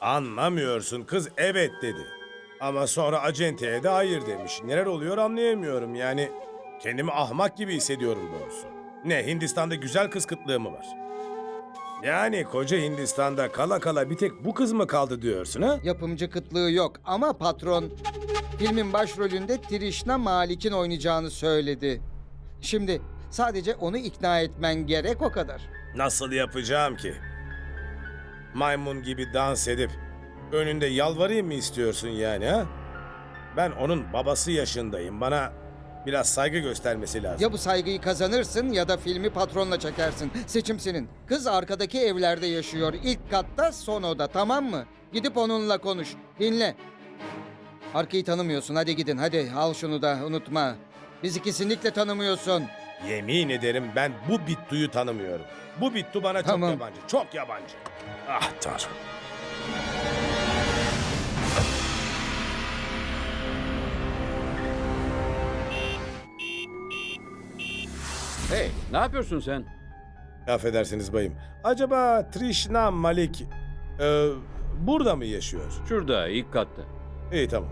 Anlamıyorsun kız evet dedi. Ama sonra acenteye de hayır demiş. Neler oluyor anlayamıyorum yani. Kendimi ahmak gibi hissediyorum doğrusu. Ne Hindistan'da güzel kız kıtlığı mı var? Yani koca Hindistan'da kala kala bir tek bu kız mı kaldı diyorsun ha? Yapımcı kıtlığı yok ama patron filmin başrolünde Trishna Malik'in oynayacağını söyledi. Şimdi sadece onu ikna etmen gerek o kadar. Nasıl yapacağım ki? Maymun gibi dans edip önünde yalvarayım mı istiyorsun yani ha? Ben onun babası yaşındayım. Bana biraz saygı göstermesi lazım. Ya bu saygıyı kazanırsın ya da filmi patronla çekersin. Seçim senin. Kız arkadaki evlerde yaşıyor. İlk katta son oda tamam mı? Gidip onunla konuş. Dinle. Arkayı tanımıyorsun. Hadi gidin hadi al şunu da unutma. Bizi kesinlikle tanımıyorsun. Yemin ederim ben bu Bittu'yu tanımıyorum. Bu Bittu bana Tamam. çok yabancı. Çok yabancı. Ah tanrım. Hey, ne yapıyorsun sen? Affedersiniz bayım. Acaba Trishna Malik e, burada mı yaşıyor? Şurada, ilk katta. İyi tamam.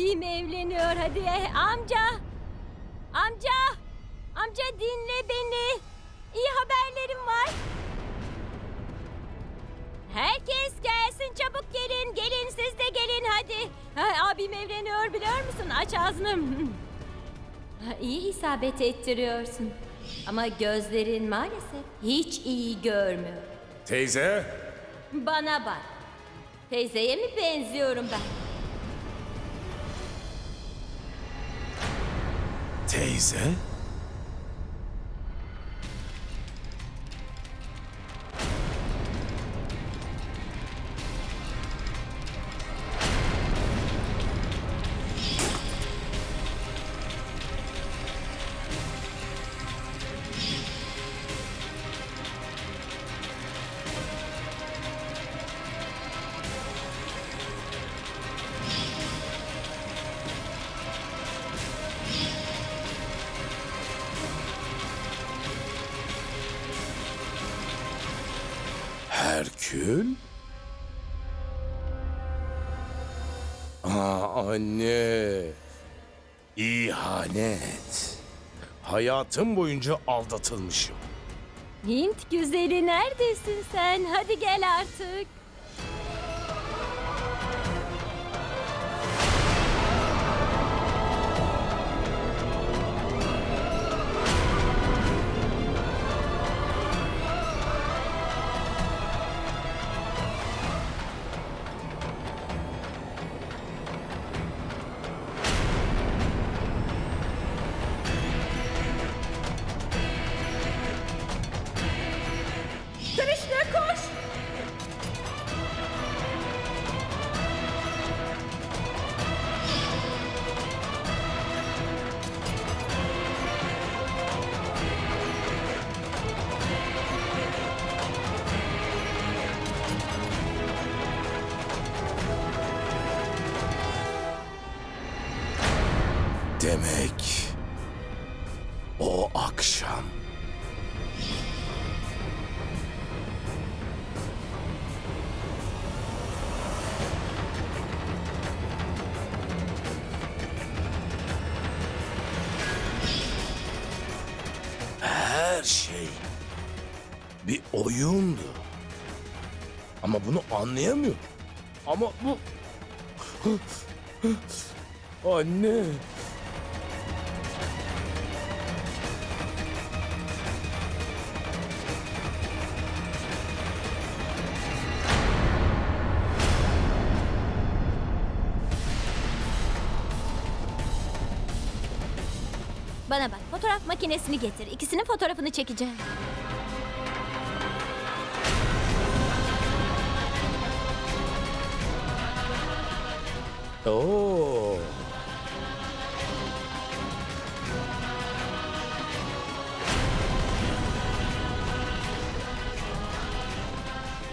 Abim evleniyor hadi. Amca! Amca! Amca dinle beni. İyi haberlerim var. Herkes gelsin çabuk gelin. Gelin siz de gelin hadi. Ha, abim evleniyor biliyor musun? Aç ağzını. Ha, İyi isabet ettiriyorsun. Ama gözlerin maalesef hiç iyi görmüyor. Teyze. Bana bak. Teyzeye mi benziyorum ben? Teyze? Anne. İhanet. Hayatım boyunca aldatılmışım. Hint güzeli neredesin sen? Hadi gel artık. Bir oyundu. Ama bunu anlayamıyorum. Ama bu... Anne. Bana bak fotoğraf makinesini getir. İkisinin fotoğrafını çekeceğim. Oo.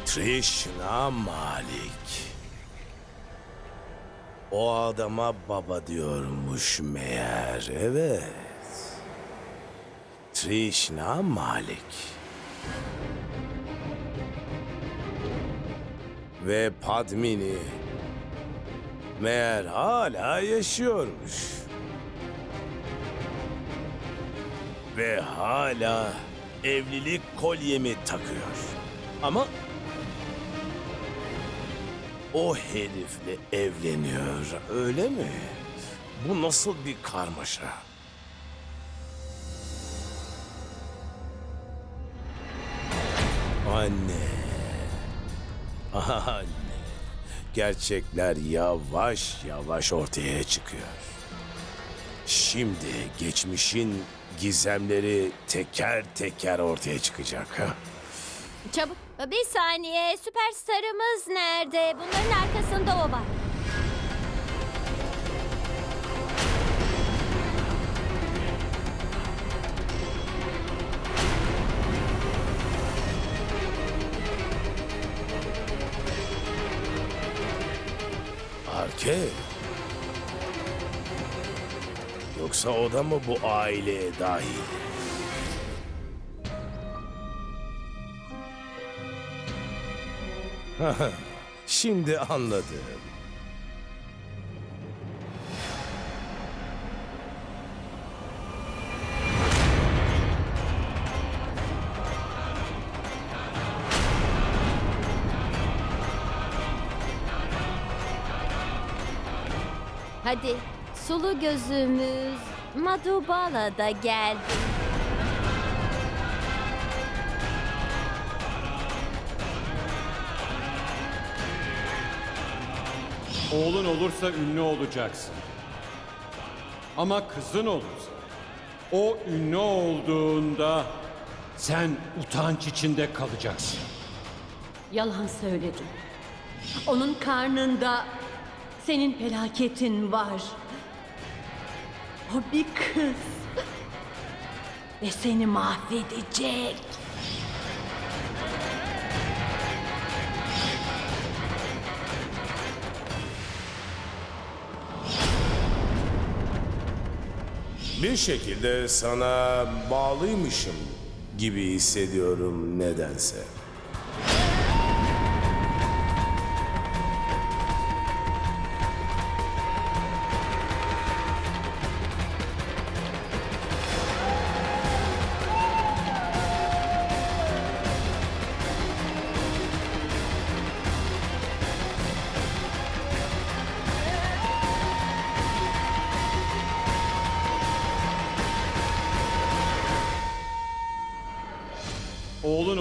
Trishna Malik. O adama baba diyormuş meğer. Evet. Trishna Malik. Ve Padmini. Meğer hala yaşıyormuş. Ve hala evlilik kolyemi takıyor. Ama o herifle evleniyor, öyle mi? Bu nasıl bir karmaşa? Anne. Anne. Gerçekler yavaş yavaş ortaya çıkıyor. Şimdi geçmişin gizemleri teker teker ortaya çıkacak. Ha? Çabuk. Bir saniye. Süperstarımız nerede? Bunların arkasında o var. Yoksa o da mı bu aileye dahil? Şimdi anladım. Hadi. Sulu gözümüz Madubala da geldi. Oğlun olursa ünlü olacaksın. Ama kızın olursa, o ünlü olduğunda sen utanç içinde kalacaksın. Yalan söyledin. Onun karnında senin felaketin var. O bir kız. Ve seni mahvedecek. Bir şekilde sana bağlıymışım gibi hissediyorum nedense.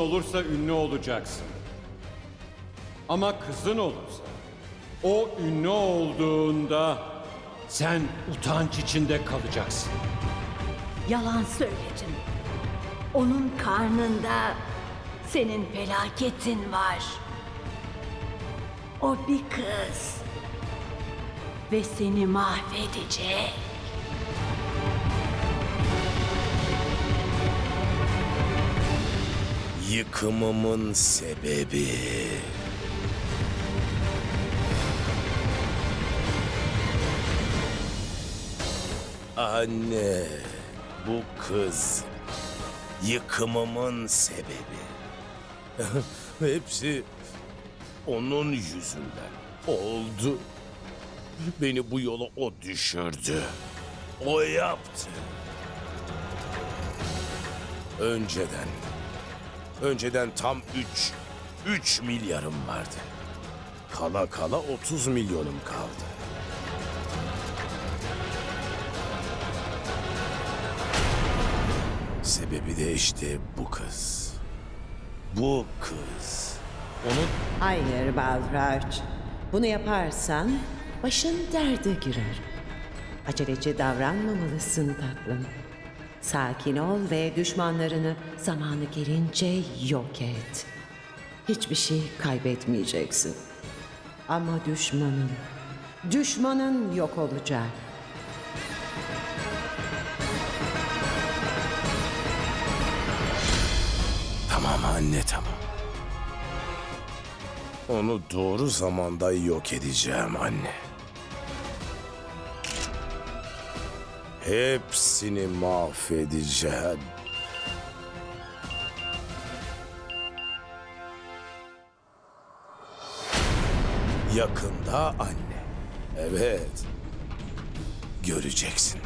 Olursa ünlü olacaksın. Ama kızın olursa, o ünlü olduğunda sen utanç içinde kalacaksın. Yalan söyledin. Onun karnında senin felaketin var. O bir kız. Ve seni mahvedecek. Yıkımımın sebebi. Anne, bu kız yıkımımın sebebi. Hepsi onun yüzünden oldu. Beni bu yola o düşürdü. O yaptı. Önceden Önceden tam 3, 3 milyarım vardı. Kala kala 30 milyonum kaldı. Sebebi de işte bu kız. Bu kız. Onun Hayır Balraj. Bunu yaparsan başın derde girer. Aceleci davranmamalısın tatlım. Sakin ol ve düşmanlarını zamanı gelince yok et. Hiçbir şey kaybetmeyeceksin. Ama düşmanın, düşmanın yok olacak. Tamam anne tamam. Onu doğru zamanda yok edeceğim anne. Hepsini mahvedeceğim. Yakında anne. Evet. Göreceksin.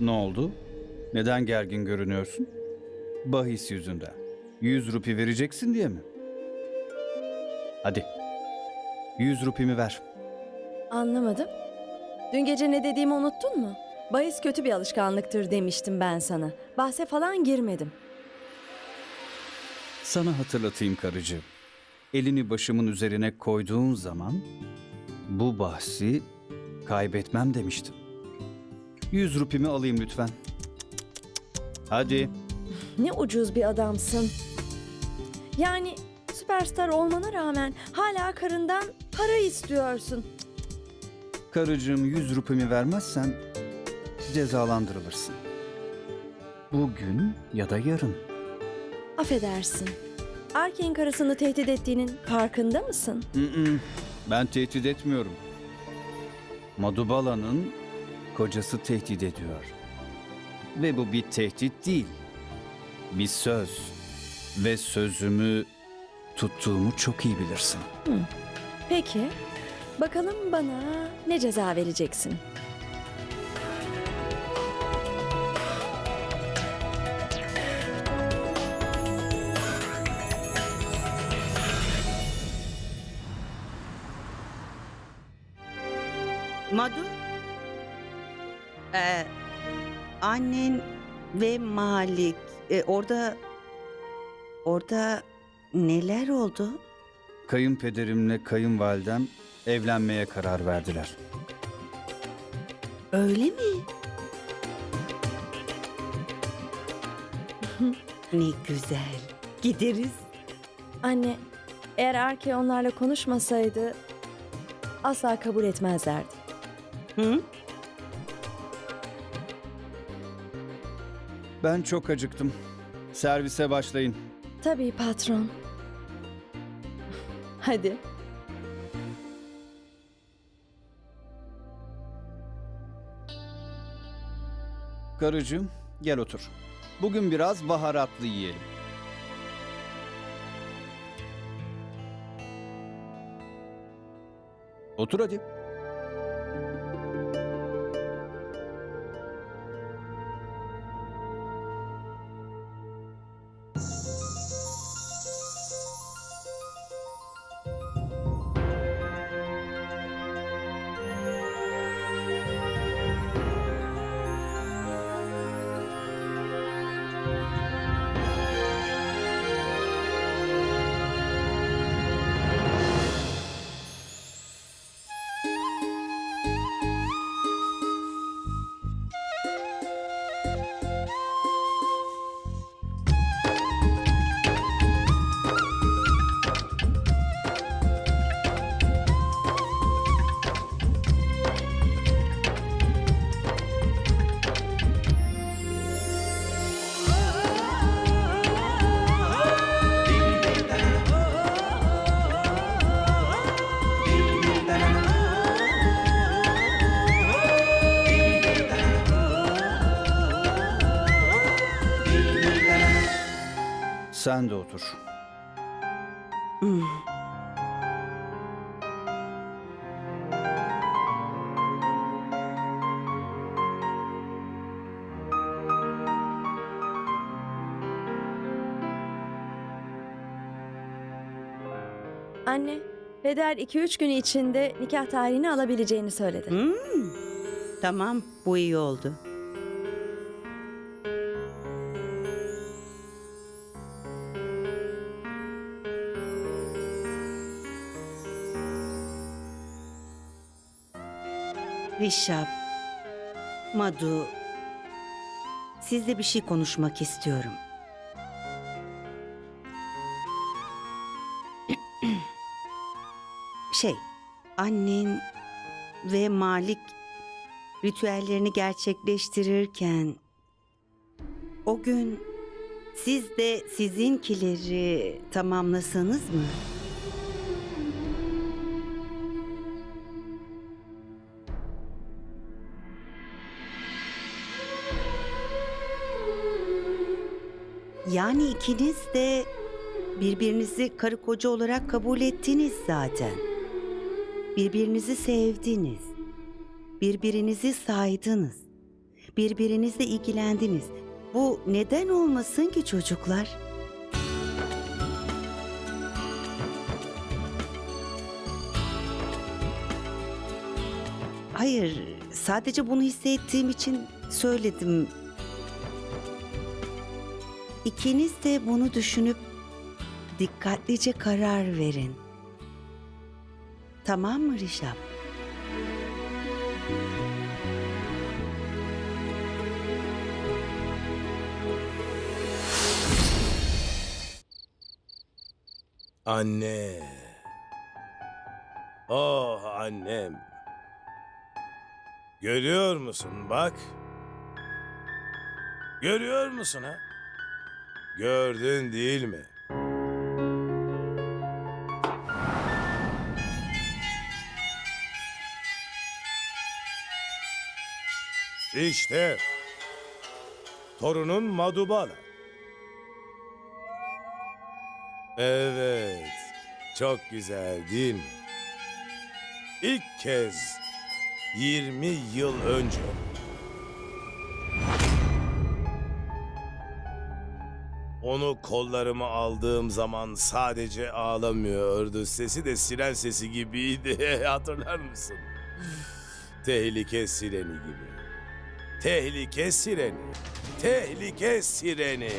Ne oldu? Neden gergin görünüyorsun? Bahis yüzünden. 100 rupi vereceksin diye mi? Hadi. 100 rupimi ver. Anlamadım. Dün gece ne dediğimi unuttun mu? Bahis kötü bir alışkanlıktır demiştim ben sana. Bahse falan girmedim. Sana hatırlatayım karıcığım. Elini başımın üzerine koyduğun zaman bu bahsi kaybetmem demiştim. 100 rupimi alayım lütfen. Hadi. Ne ucuz bir adamsın. Yani süperstar olmana rağmen hala karından para istiyorsun. Karıcığım 100 rupimi vermezsen cezalandırılırsın. Bugün ya da yarın. Affedersin. Arkin karısını tehdit ettiğinin farkında mısın? Mm-mm, Ben tehdit etmiyorum. Madubala'nın kocası tehdit ediyor. Ve bu bir tehdit değil. Bir söz. Ve sözümü tuttuğumu çok iyi bilirsin. Peki. Bakalım bana ne ceza vereceksin? Madu? Ee, annen ve Malik e, orada orada neler oldu? Kayınpederimle kayınvalidem evlenmeye karar verdiler. Öyle mi? ne güzel. Gideriz. Anne, eğer Arke onlarla konuşmasaydı asla kabul etmezlerdi. Hı? Ben çok acıktım. Servise başlayın. Tabii patron. Hadi. Karıcığım gel otur. Bugün biraz baharatlı yiyelim. Otur hadi. Sen de otur. Anne, peder 2-3 gün içinde nikah tarihini alabileceğini söyledi. Hmm. Tamam, bu iyi oldu. Rişap, Madu, sizle bir şey konuşmak istiyorum. Şey, annen ve Malik ritüellerini gerçekleştirirken o gün siz de sizinkileri tamamlasanız mı? Yani ikiniz de birbirinizi karı koca olarak kabul ettiniz zaten. Birbirinizi sevdiniz. Birbirinizi saydınız. Birbirinizle ilgilendiniz. Bu neden olmasın ki çocuklar? Hayır, sadece bunu hissettiğim için söyledim. İkiniz de bunu düşünüp dikkatlice karar verin. Tamam mı Rişap? Anne. Oh annem. Görüyor musun bak? Görüyor musun ha? Gördün değil mi? İşte torunun Madubala. Evet. Çok güzel değil mi? İlk kez 20 yıl önce onu kollarıma aldığım zaman sadece ağlamıyordu. Sesi de siren sesi gibiydi. Hatırlar mısın? Tehlike sireni gibi. Tehlike sireni. Tehlike sireni.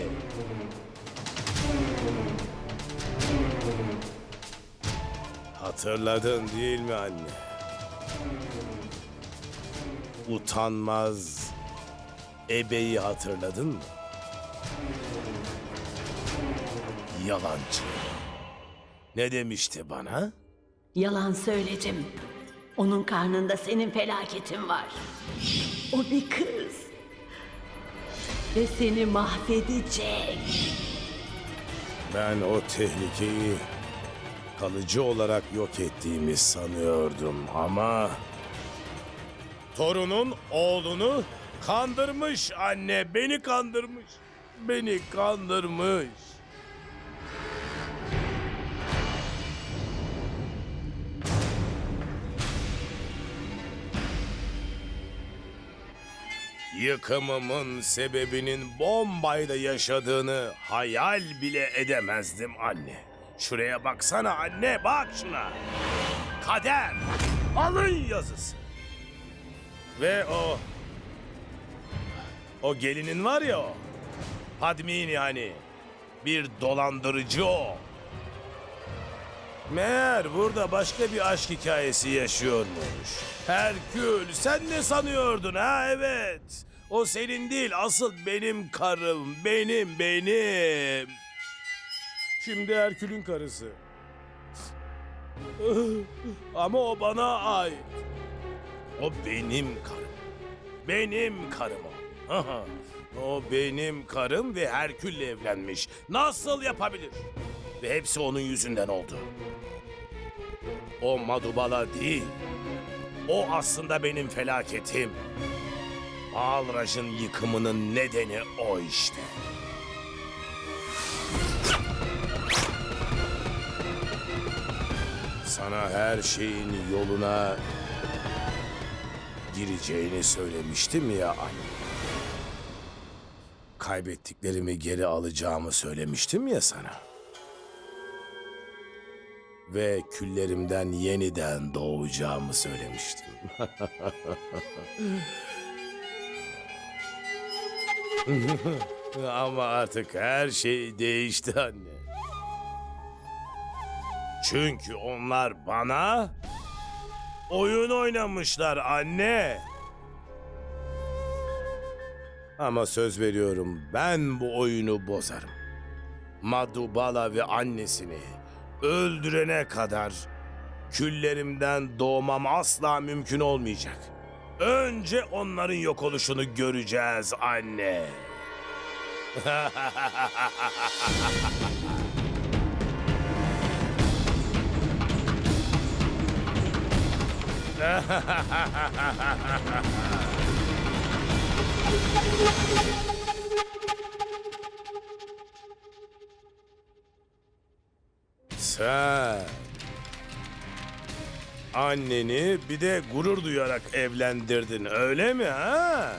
Hatırladın değil mi anne? Utanmaz ebeyi hatırladın mı? Yalancı. Ne demişti bana? Yalan söyledim. Onun karnında senin felaketin var. O bir kız. Ve seni mahvedecek. Ben o tehlikeyi kalıcı olarak yok ettiğimi sanıyordum ama... Torunun oğlunu kandırmış anne, beni kandırmış. Beni kandırmış. Yıkımımın sebebinin Bombay'da yaşadığını hayal bile edemezdim anne. Şuraya baksana anne, bak şuna. Kader, alın yazısı. Ve o... O gelinin var ya o. Padmini hani. Bir dolandırıcı o. Meğer burada başka bir aşk hikayesi yaşıyormuş. Herkül sen ne sanıyordun ha evet. O senin değil asıl benim karım. Benim benim. Şimdi Herkül'ün karısı. Ama o bana ait. O benim karım. Benim karım o. o benim karım ve Herkül'le evlenmiş. Nasıl yapabilir? Ve hepsi onun yüzünden oldu. O Madubala değil. O aslında benim felaketim. Alraş'ın yıkımının nedeni o işte. Sana her şeyin yoluna gireceğini söylemiştim ya anne. Kaybettiklerimi geri alacağımı söylemiştim ya sana. Ve küllerimden yeniden doğacağımı söylemiştim. Ama artık her şey değişti anne. Çünkü onlar bana oyun oynamışlar anne. Ama söz veriyorum ben bu oyunu bozarım. Madubala ve annesini öldürene kadar küllerimden doğmam asla mümkün olmayacak. Önce onların yok oluşunu göreceğiz anne. Sen anneni bir de gurur duyarak evlendirdin öyle mi ha?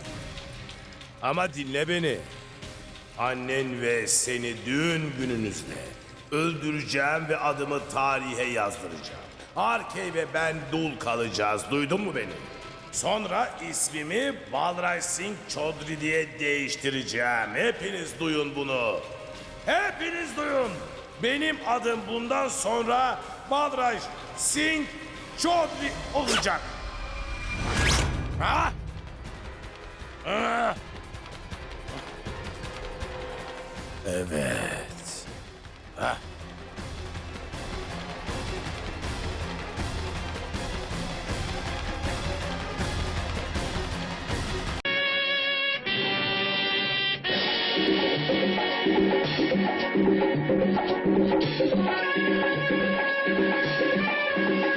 Ama dinle beni. Annen ve seni düğün gününüzde öldüreceğim ve adımı tarihe yazdıracağım. Arkey ve ben dul kalacağız. Duydun mu beni? Sonra ismimi Balray Singh Chaudhry diye değiştireceğim. Hepiniz duyun bunu. Hepiniz duyun. Benim adım bundan sonra Balray Singh Chaudhry olacak. Ha? Evet. Ha? Thank